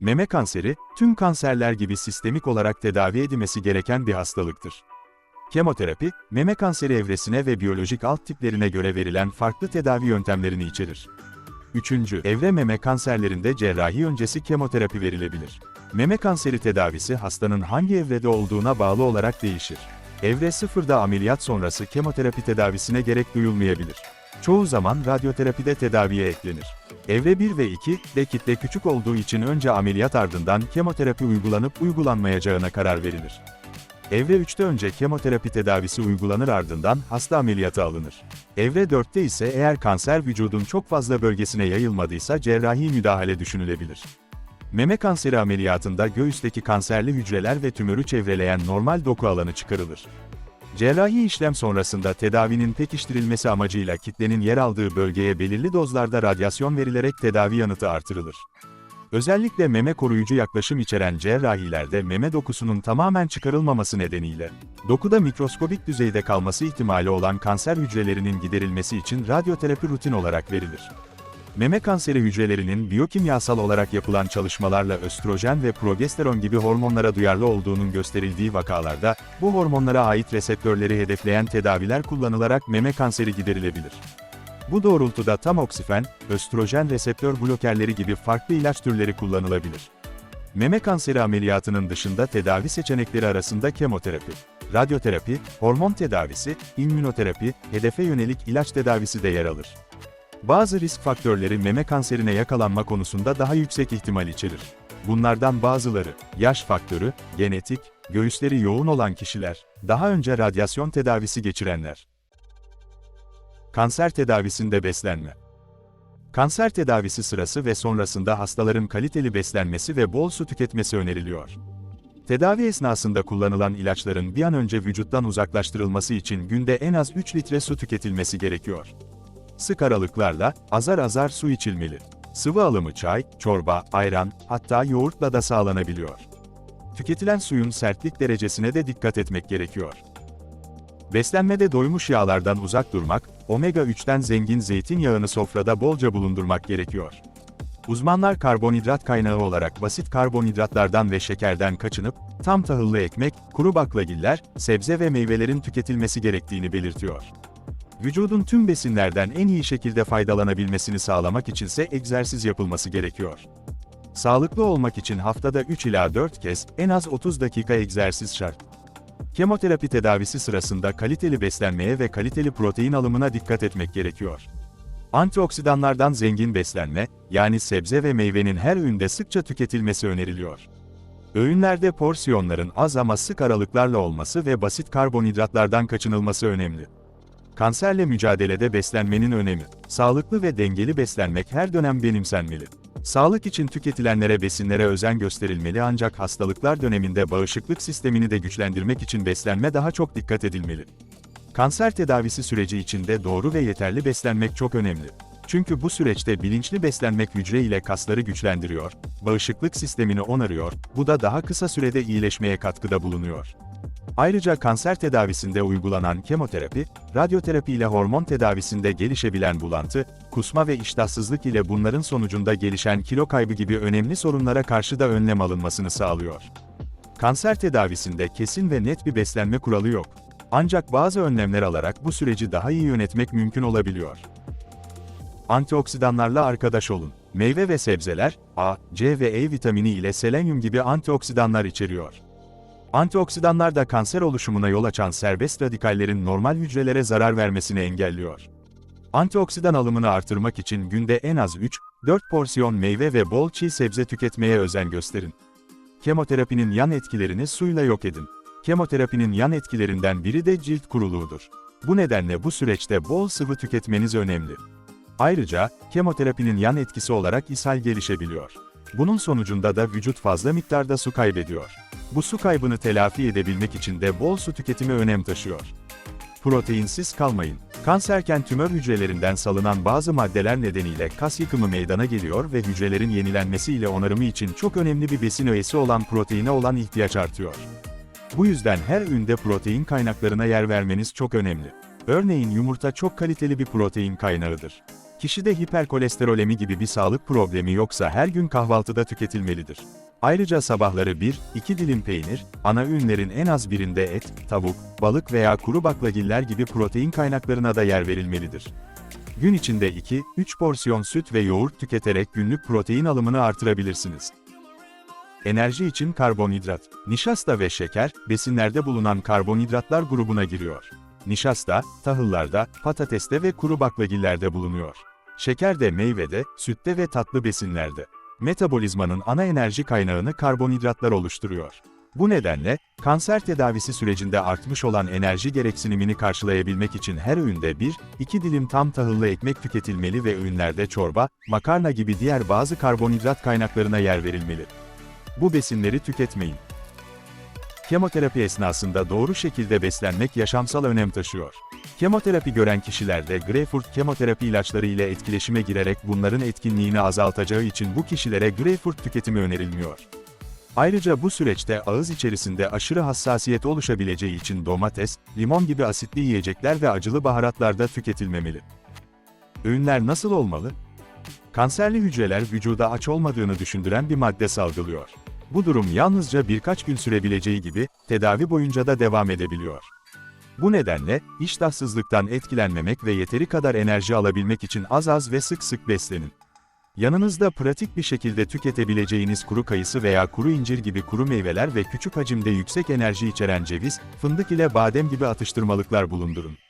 Meme kanseri, tüm kanserler gibi sistemik olarak tedavi edilmesi gereken bir hastalıktır. Kemoterapi, meme kanseri evresine ve biyolojik alt tiplerine göre verilen farklı tedavi yöntemlerini içerir. Üçüncü, evre meme kanserlerinde cerrahi öncesi kemoterapi verilebilir. Meme kanseri tedavisi hastanın hangi evrede olduğuna bağlı olarak değişir. Evre sıfırda ameliyat sonrası kemoterapi tedavisine gerek duyulmayabilir. Çoğu zaman radyoterapide tedaviye eklenir. Evre 1 ve 2 de kitle küçük olduğu için önce ameliyat ardından kemoterapi uygulanıp uygulanmayacağına karar verilir. Evre 3'te önce kemoterapi tedavisi uygulanır ardından hasta ameliyata alınır. Evre 4'te ise eğer kanser vücudun çok fazla bölgesine yayılmadıysa cerrahi müdahale düşünülebilir. Meme kanseri ameliyatında göğüsteki kanserli hücreler ve tümörü çevreleyen normal doku alanı çıkarılır. Cerrahi işlem sonrasında tedavinin pekiştirilmesi amacıyla kitlenin yer aldığı bölgeye belirli dozlarda radyasyon verilerek tedavi yanıtı artırılır. Özellikle meme koruyucu yaklaşım içeren cerrahilerde meme dokusunun tamamen çıkarılmaması nedeniyle, dokuda mikroskobik düzeyde kalması ihtimali olan kanser hücrelerinin giderilmesi için radyoterapi rutin olarak verilir. Meme kanseri hücrelerinin biyokimyasal olarak yapılan çalışmalarla östrojen ve progesteron gibi hormonlara duyarlı olduğunun gösterildiği vakalarda, bu hormonlara ait reseptörleri hedefleyen tedaviler kullanılarak meme kanseri giderilebilir. Bu doğrultuda tamoksifen, östrojen reseptör blokerleri gibi farklı ilaç türleri kullanılabilir. Meme kanseri ameliyatının dışında tedavi seçenekleri arasında kemoterapi, radyoterapi, hormon tedavisi, immünoterapi, hedefe yönelik ilaç tedavisi de yer alır. Bazı risk faktörleri meme kanserine yakalanma konusunda daha yüksek ihtimal içerir. Bunlardan bazıları, yaş faktörü, genetik, göğüsleri yoğun olan kişiler, daha önce radyasyon tedavisi geçirenler. Kanser tedavisinde beslenme. Kanser tedavisi sırası ve sonrasında hastaların kaliteli beslenmesi ve bol su tüketmesi öneriliyor. Tedavi esnasında kullanılan ilaçların bir an önce vücuttan uzaklaştırılması için günde en az 3 litre su tüketilmesi gerekiyor. Sık aralıklarla, azar azar su içilmeli. Sıvı alımı çay, çorba, ayran, hatta yoğurtla da sağlanabiliyor. Tüketilen suyun sertlik derecesine de dikkat etmek gerekiyor. Beslenmede doymuş yağlardan uzak durmak, omega-3'ten zengin zeytinyağını sofrada bolca bulundurmak gerekiyor. Uzmanlar karbonhidrat kaynağı olarak basit karbonhidratlardan ve şekerden kaçınıp, tam tahıllı ekmek, kuru baklagiller, sebze ve meyvelerin tüketilmesi gerektiğini belirtiyor. Vücudun tüm besinlerden en iyi şekilde faydalanabilmesini sağlamak içinse egzersiz yapılması gerekiyor. Sağlıklı olmak için haftada 3 ila 4 kez en az 30 dakika egzersiz şart. Kemoterapi tedavisi sırasında kaliteli beslenmeye ve kaliteli protein alımına dikkat etmek gerekiyor. Antioksidanlardan zengin beslenme, yani sebze ve meyvenin her öğünde sıkça tüketilmesi öneriliyor. Öğünlerde porsiyonların az ama sık aralıklarla olması ve basit karbonhidratlardan kaçınılması önemli. Kanserle mücadelede beslenmenin önemi. Sağlıklı ve dengeli beslenmek her dönem benimsenmeli. Sağlık için tüketilenlere besinlere özen gösterilmeli ancak hastalıklar döneminde bağışıklık sistemini de güçlendirmek için beslenme daha çok dikkat edilmeli. Kanser tedavisi süreci içinde doğru ve yeterli beslenmek çok önemli. Çünkü bu süreçte bilinçli beslenmek hücre ile kasları güçlendiriyor, bağışıklık sistemini onarıyor, bu da daha kısa sürede iyileşmeye katkıda bulunuyor. Ayrıca kanser tedavisinde uygulanan kemoterapi, radyoterapi ile hormon tedavisinde gelişebilen bulantı, kusma ve iştahsızlık ile bunların sonucunda gelişen kilo kaybı gibi önemli sorunlara karşı da önlem alınmasını sağlıyor. Kanser tedavisinde kesin ve net bir beslenme kuralı yok. Ancak bazı önlemler alarak bu süreci daha iyi yönetmek mümkün olabiliyor. Antioksidanlarla arkadaş olun. Meyve ve sebzeler, A, C ve E vitamini ile selenyum gibi antioksidanlar içeriyor. Antioksidanlar da kanser oluşumuna yol açan serbest radikallerin normal hücrelere zarar vermesini engelliyor. Antioksidan alımını artırmak için günde en az 3-4 porsiyon meyve ve bol çiğ sebze tüketmeye özen gösterin. Kemoterapinin yan etkilerini suyla yok edin. Kemoterapinin yan etkilerinden biri de cilt kuruluğudur. Bu nedenle bu süreçte bol sıvı tüketmeniz önemli. Ayrıca, kemoterapinin yan etkisi olarak ishal gelişebiliyor. Bunun sonucunda da vücut fazla miktarda su kaybediyor. Bu su kaybını telafi edebilmek için de bol su tüketimi önem taşıyor. Proteinsiz kalmayın. Kanserken tümör hücrelerinden salınan bazı maddeler nedeniyle kas yıkımı meydana geliyor ve hücrelerin yenilenmesi ile onarımı için çok önemli bir besin öğesi olan proteine olan ihtiyaç artıyor. Bu yüzden her üründe protein kaynaklarına yer vermeniz çok önemli. Örneğin yumurta çok kaliteli bir protein kaynağıdır. Kişide hiperkolesterolemi gibi bir sağlık problemi yoksa her gün kahvaltıda tüketilmelidir. Ayrıca sabahları 1-2 dilim peynir, ana öğünlerin en az birinde et, tavuk, balık veya kuru baklagiller gibi protein kaynaklarına da yer verilmelidir. Gün içinde 2-3 porsiyon süt ve yoğurt tüketerek günlük protein alımını artırabilirsiniz. Enerji için karbonhidrat, nişasta ve şeker, besinlerde bulunan karbonhidratlar grubuna giriyor. Nişasta, tahıllarda, patateste ve kuru baklagillerde bulunuyor. Şeker de meyvede, sütte ve tatlı besinlerde. Metabolizmanın ana enerji kaynağını karbonhidratlar oluşturuyor. Bu nedenle, kanser tedavisi sürecinde artmış olan enerji gereksinimini karşılayabilmek için her öğünde 1-2 dilim tam tahıllı ekmek tüketilmeli ve öğünlerde çorba, makarna gibi diğer bazı karbonhidrat kaynaklarına yer verilmeli. Bu besinleri tüketmeyin. Kemoterapi esnasında doğru şekilde beslenmek yaşamsal önem taşıyor. Kemoterapi gören kişilerde greyfurt kemoterapi ilaçları ile etkileşime girerek bunların etkinliğini azaltacağı için bu kişilere greyfurt tüketimi önerilmiyor. Ayrıca bu süreçte ağız içerisinde aşırı hassasiyet oluşabileceği için domates, limon gibi asitli yiyecekler ve acılı baharatlar da tüketilmemeli. Öğünler nasıl olmalı? Kanserli hücreler vücuda aç olmadığını düşündüren bir madde salgılıyor. Bu durum yalnızca birkaç gün sürebileceği gibi, tedavi boyunca da devam edebiliyor. Bu nedenle, iştahsızlıktan etkilenmemek ve yeteri kadar enerji alabilmek için az az ve sık sık beslenin. Yanınızda pratik bir şekilde tüketebileceğiniz kuru kayısı veya kuru incir gibi kuru meyveler ve küçük hacimde yüksek enerji içeren ceviz, fındık ile badem gibi atıştırmalıklar bulundurun.